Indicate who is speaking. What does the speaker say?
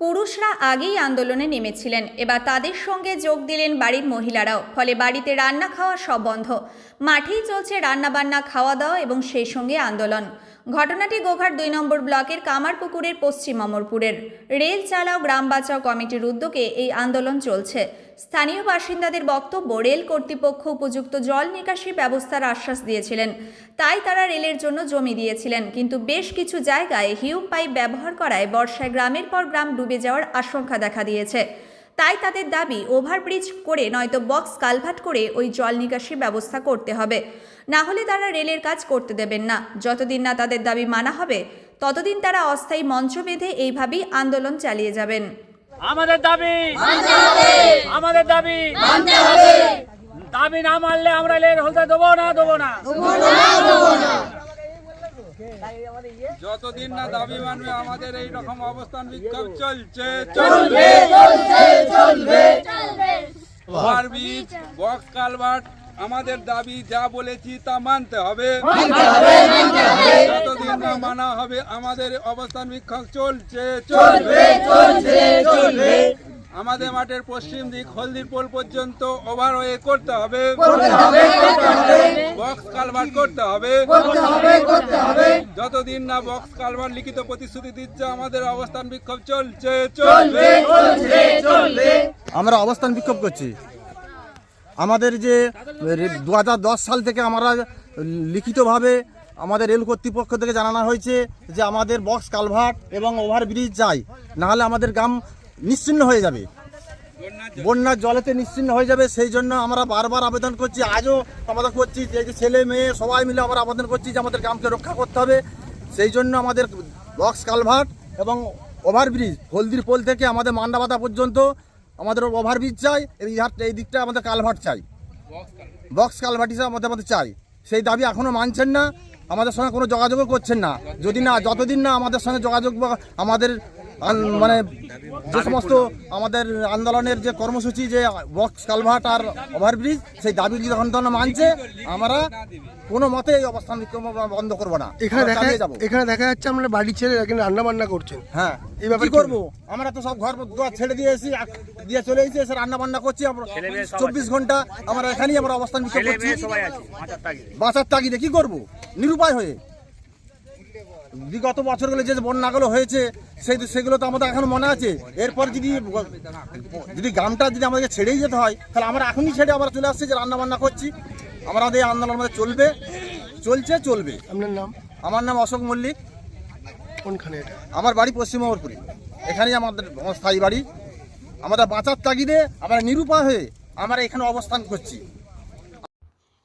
Speaker 1: পুরুষরা আগেই আন্দোলনে নেমেছিলেন। এবার তাদের সঙ্গে যোগ দিলেন বাড়ির মহিলারাও। ফলে বাড়িতে রান্না খাওয়া সব বন্ধ। মাঠেই চলছে রান্নাবান্না, খাওয়া দাওয়া এবং সেই সঙ্গে আন্দোলন। ঘটনাটি গোঘাট দুই নম্বর ব্লকের কামারপুকুরের পশ্চিম অমরপুরের। রেল চালাও গ্রাম বাঁচাও কমিটির উদ্যোগে এই আন্দোলন চলছে। স্থানীয় বাসিন্দাদের বক্তব্য, রেল কর্তৃপক্ষ উপযুক্ত জল নিকাশি ব্যবস্থার আশ্বাস দিয়েছিলেন। তাই তারা রেলের জন্য জমি দিয়েছিলেন, কিন্তু বেশ কিছু জায়গায় হিউম পাইপ ব্যবহার করায় বর্ষায় গ্রামের পর গ্রাম ডুবে যাওয়ার আশঙ্কা দেখা দিয়েছে। তাই তাদের দাবি ওভারব্রিজ করে নয়তো বক্স কালভার্ট করে ওই জল নিকাশি ব্যবস্থা করতে হবে। না হলে তারা রেলের কাজ করতে দেবেন না। যতদিন না তাদের দাবি মানা হবে ততদিন তারা অস্থায়ী মঞ্চ বেঁধে এইভাবেই আন্দোলন চালিয়ে যাবেন।
Speaker 2: আমাদের দাবি আমাদের দাবি দাবি না মানলে আমরা লেট হলতে দেবো না দেবো না।
Speaker 3: যতদিন না দাবি মানবে আমাদের এই রকম অবস্থান বিক্ষোভ চলছে চলবে ওভারব্রিজ বক্স কালভার্ট আমাদের দাবি যা বলেছি তা মানতে হবে। যতদিন না মানা হবে আমাদের অবস্থান বিক্ষোভ চলছে চলবে চলবে। আমাদের মাঠের পশ্চিম দিক হলদির পোল পর্যন্ত ওভারওয়ে করতে হবে। বক্স কালভার্ট করতে হবে। যতদিন না বক্স কালভার লিখিত প্রতিশ্রুতি দিচ্ছে আমাদের অবস্থান বিক্ষোভ চলছে চলবে।
Speaker 4: আমরা অবস্থান বিক্ষোভ করছি। আমাদের যে দু হাজার দশ সাল থেকে আমরা লিখিতভাবে আমাদের রেল কর্তৃপক্ষ থেকে জানানো হয়েছে যে আমাদের বক্স কালভার্ট এবং ওভারব্রিজ চাই নাহলে আমাদের গ্রাম নিশ্চিন্ন হয়ে যাবে। বন্যার জলেতে নিশ্চিন্ন হয়ে যাবে, সেই জন্য আমরা বারবার আবেদন করছি। আজও আমাদের করছি যে ছেলে মেয়ে সবাই মিলে আমরা আবেদন করছি যে আমাদের গ্রামকে রক্ষা করতে হবে। সেই জন্য আমাদের বক্স কালভার্ট এবং ওভারব্রিজ, হলদির পোল থেকে আমাদের মান্ডাবাদা পর্যন্ত আমাদের ওভারব্রিজ চাই, এই এই দিকটা আমাদের কালভার্ট চাই। বক্স কালভার্ট হিসাবে আমাদের আমাদের চাই। সেই দাবি এখনও মানছেন না, আমাদের সঙ্গে কোনো যোগাযোগও করছেন না। যদি না, যতদিন না আমাদের সঙ্গে যোগাযোগ আমাদের মানে যে সমস্ত আমাদের আন্দোলনের যে কর্মসূচি যে বক্স কালভার্ট আর ওভারব্রিজ সেই দাবি যখন তখন মানছে আমরা কোনো মতে এই অবস্থান বিক্ষোভ বন্ধ করব না।
Speaker 5: এখানে দেখা
Speaker 4: যাব।
Speaker 5: এখানে দেখা যাচ্ছে আমরা বাড়ি ছেড়ে এখানে রান্না বান্না করছেন।
Speaker 4: হ্যাঁ
Speaker 5: এই ব্যাপারে
Speaker 4: করব? আমরা তো সব ঘর দুয়ার ছেড়ে দিয়ে এসেছি দিয়ে চলে এসেছি এসে রান্না বান্না করছি আমরা চব্বিশ ঘণ্টা আমরা এখানেই আমরা অবস্থান বিক্ষোভ করছি। বাঁচার তাগিদে কি করব? নিরুপায় হয়ে। বিগত বছরগুলো যে বন্যাগুলো হয়েছে সেই সেগুলো তো আমাদের এখন মনে আছে। এরপর যদি যদি গ্রামটা যদি আমাদেরকে ছেড়েই যেতে হয় তাহলে আমরা এখনই ছেড়ে আবার চলে আসছি যে রান্নাবান্না করছি। আমাদের এই আন্দোলন আমাদের চলবে চলছে চলবে।
Speaker 5: আপনার নাম?
Speaker 4: আমার নাম অশোক মল্লিক।
Speaker 5: কোনখানে এটা?
Speaker 4: আমার বাড়ি পশ্চিম এখানেই আমাদের স্থায়ী বাড়ি। আমাদের বাঁচার তাগিদে আমরা নিরুপায় হয়ে আমরা এখানে অবস্থান করছি।